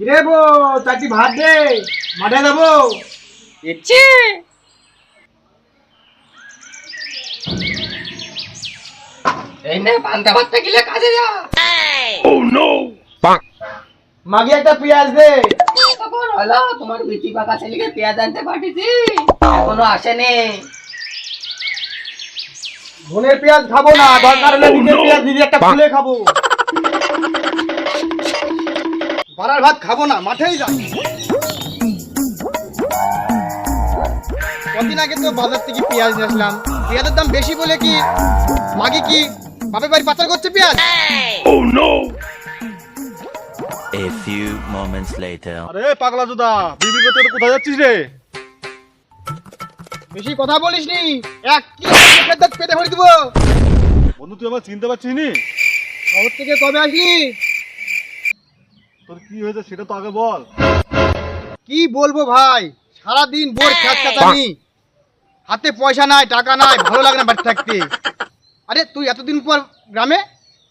কিরে বো চারটি ভাত দে? মাঠে যাব? দিচ্ছি। এই নে পান্তা ভাতটা গিলে কাজে যা। মাগি একটা পেঁয়াজ দে। তখন হলো তোমার বিচি পাকা ছেলেকে পেঁয়াজ আনতে পাঠিয়েছি। এখনও আসেনি। ধনের পেঁয়াজ খাব না দরকার হলে নিজের পেঁয়াজ নিজে একটা ফুলে খাব। পাড়ার ভাত খাব না মাঠেই যা কদিন আগে তো বাজার থেকে পেঁয়াজ নিয়ে আসলাম। পেঁয়াজের দাম বেশি বলে কি মাগে কি বাপের বাড়ি পাচার করছে পেঁয়াজ? A few moments later. আরে পাগলা জুদা বিবি করতে তো কোথায় যাচ্ছিস রে? বেশি কথা বলিস নি এক কিলো মুখের দাঁত পেটে ভরে দিব। বন্ধু তুই আমার চিনতে পারছিস নি? শহর থেকে কবে আসলি? তোর কি হয়েছে সেটা তো আগে বল। কি বলব ভাই? সারাদিন বোর খ্যাত খাতানি হাতে পয়সা নাই টাকা নাই ভালো লাগে না বাড়ি থাকতে। আরে তুই এতদিন পর গ্রামে?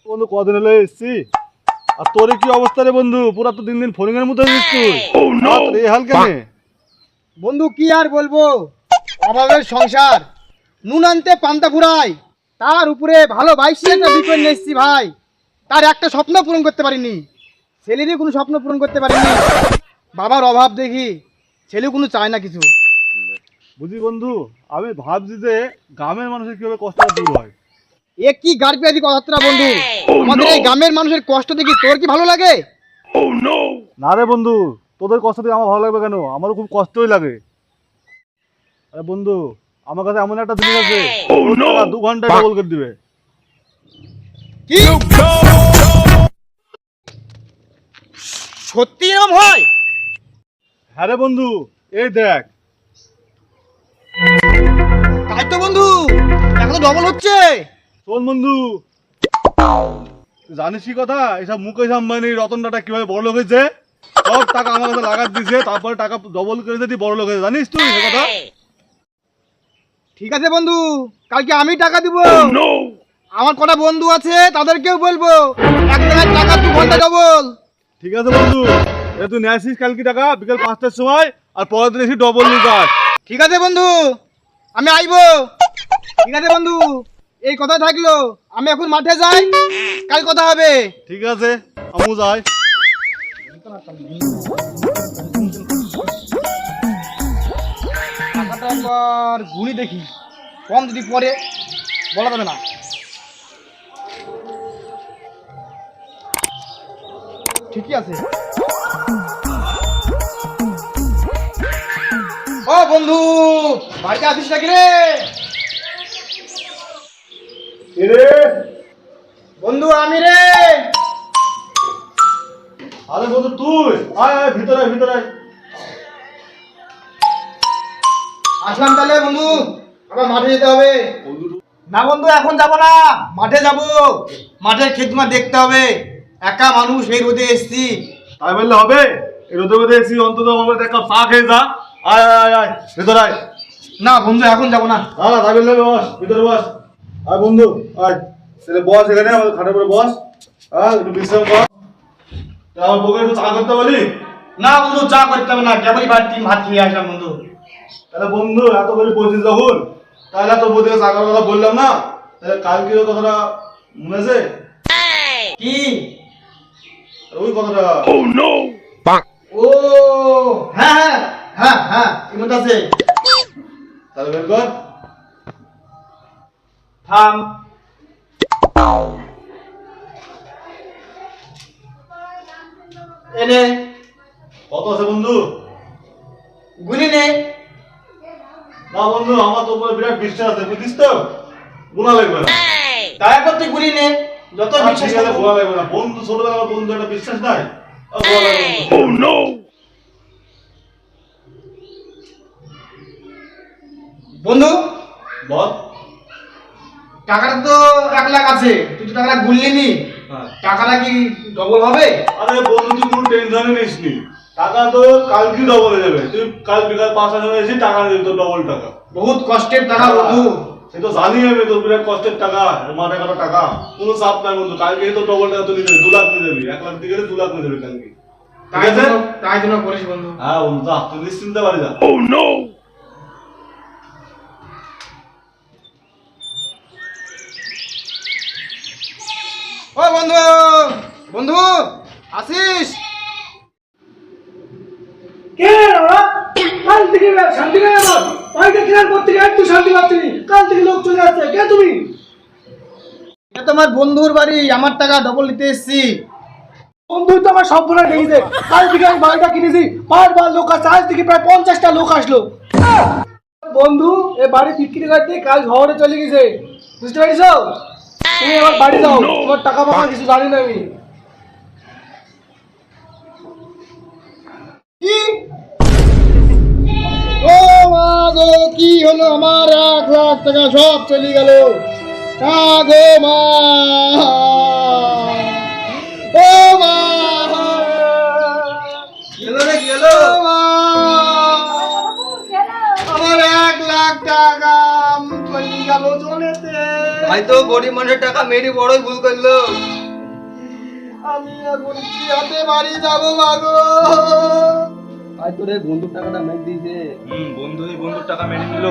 বন্ধু কদিন হলে এসছি। আর তোর কি অবস্থা রে বন্ধু? পুরা তো দিন দিন ফোরিং এর মতো হয়েছিস তুই। আর এই হাল কেন বন্ধু কি আর বলব? অভাবের সংসার। নুন আনতে পান্তা ফুরাই। তার উপরে ভালো বাইশি একটা বিকন নিয়ে এসছি ভাই। তার একটা স্বপ্ন পূরণ করতে পারিনি। ছেলেরই কোনো স্বপ্ন পূরণ করতে পারিনি বাবার অভাব দেখি ছেলে কোনো চায় না কিছু। বুঝি বন্ধু আমি ভাবছি যে গ্রামের মানুষের কীভাবে কষ্টটা দূর হয়? এ কি গাড় পেয়াদি কথাটা বন্ধু? আমাদের এই গ্রামের মানুষের কষ্ট দেখি তোর কি ভালো লাগে? না রে বন্ধু তোদের কষ্ট দিয়ে আমার ভালো লাগবে কেন? আমারও খুব কষ্টই লাগে। আরে বন্ধু আমার কাছে এমন একটা জিনিস আছে দু ঘন্টায় ডবল করে দিবে। কি? সত্যি এরকম হয়? হ্যাঁ রে বন্ধু এই দেখ। তাই তো বন্ধু এখন ডবল হচ্ছে। শোন বন্ধু তুই জানিস কি কথা? এসব মুকেশ আম্বানি রতন টাটা কীভাবে বড় লোক হয়েছে? সব টাকা আমার কাছে লাগাত দিছে তারপরে টাকা ডবল করে দিয়ে বড় লোক হয়েছে জানিস তুই সে কথা? ঠিক আছে বন্ধু কালকে আমি টাকা দিব। আমার কটা বন্ধু আছে তাদেরকেও বলব এক টাকা দু ঘণ্টা ডবল ঠিক আছে বন্ধু? এ তুই নিয়ে আসিস কালকে টাকা বিকেল পাঁচটার সময় আর পরের দিন এসে ডবল নিয়ে যাস। ঠিক আছে বন্ধু আমি আইবো। ঠিক আছে বন্ধু এই কথা থাকল আমি এখন মাঠে যাই কাল কথা হবে। ঠিক আছে আমু যাই। টাকাটা একবার গুনি দেখি কম যদি পরে বলা যাবে না। ঠিকই আছে। ও বন্ধু বাড়িতে আসিস নাকি রে? বন্ধু আমি রে। আরে বন্ধু তুই? আয় আয় ভিতরে ভিতরে আয়। আসলাম তাহলে বন্ধু আবার মাঠে যেতে হবে। না বন্ধু এখন যাব না মাঠে যাব। মাঠের খেতমা দেখতে হবে। একা মানুষ এই রোদে এসছি। তাই বললে হবে? এই রোদে রোদে এসি অন্তত আমার একটা চা খেয়ে যা। আয় আয় আয় ভিতরে আয়। না বন্ধু এখন যাব না। না তাই বললে বস ভিতরে বস। আয় বন্ধু আয়। তাহলে বস এখানে আমাদের খাটের উপরে বস। আয় একটু বিশ্রাম কর। আমার বউকে একটু চা করতে বলি? না বন্ধু চা করতে হবে না কেবলই বাড়ি ভাত খেয়ে আসলাম বন্ধু। তাহলে বন্ধু এত করে বলছিস যখন? তাহলে তো বউদিকে চা করার কথা বললাম না? তাহলে কালকে ওই কথাটা মনে আছে? কি? আর ওই কথাটা। ও হ্যাঁ হ্যাঁ হ্যাঁ হ্যাঁ কি আছে। তাহলে বের কর। থাম। এনে। কত আছে বন্ধু? গুলি নে। না বন্ধু আমার তোর উপরে বিরাট বিশ্বাস আছে বুঝিস তো? গুণা লাগবে দয়া করতে গুলি নে। যত বিশ্বাস। গুণা লাগবে না। বন্ধু ছোটবেলার বন্ধু একটা বিশ্বাস নাই? গুণা বন্ধু? বল। টাকাটা তো এক লাখ আছে। তুই তো টাকাটা গুললি নি। হ্যাঁ। টাকাটা কি ডবল হবে? আরে বন্ধু তুই কোনো টেনশনে নিস নি টাকা তো কালকে ডবল হয়ে যাবে। তুই কাল বিকাল পাঁচটার সময় এসে টাকা দিবি তোর ডবল টাকা। বহুত কষ্টের টাকা বন্ধু। সে তো জানি আমি তোর বিরাট কষ্টের টাকা মাঠে কাটা টাকা। কোনো চাপ নাই বন্ধু কালকে তো ডবল টাকা তুই নিয়ে দু লাখ নিয়ে যাবি এক লাখ দিয়ে গেলে দু লাখ নিয়ে যাবি কালকে। তাই জন্য তাই জন্য করিস বন্ধু। হ্যাঁ বন্ধু যা তুই নিশ্চিন্তে বাড়ি যা। ও বন্ধু বন্ধু আসিস? কে ওরা কাল থেকে শান্তি বাড়িতে ক্লিয়ার করতে গিয়ে একটু শান্তি পাচ্ছি কাল থেকে লোক চলে আসছে। কে তুমি? এটা তোমার বন্ধুর বাড়ি। আমার টাকা ডবল নিতে এসেছি। বন্ধুই তো আমার সব গেছে কাল থেকে আমি বাড়িটা কিনেছি। পাঁচবার লোক আসছে। আজ থেকে প্রায় পঞ্চাশটা লোক আসলো। বন্ধু এ বাড়ি বিক্রি করতে কাল শহরে চলে গেছে। বুঝতে পেরেছ? তুমি আমার বাড়ি যাও। তোমার টাকা পাকা কিছু জানি না আমি। কি হলো আমার? এক লাখ টাকা সব চলে গেল। কা গো মা। ও মা। গেল মা। আমার এক লাখ টাকা চলে গেল চলেতে ভাই তো গরিব মানুষের টাকা মেরে বড়ই ভুল করল। আমি এখন কি হাতে বাড়ি যাব মাগো ভাই তোরে বন্ধুর টাকাটা মেরে দিয়েছে। হুম বন্ধু এই বন্ধুর টাকা মেরে নিল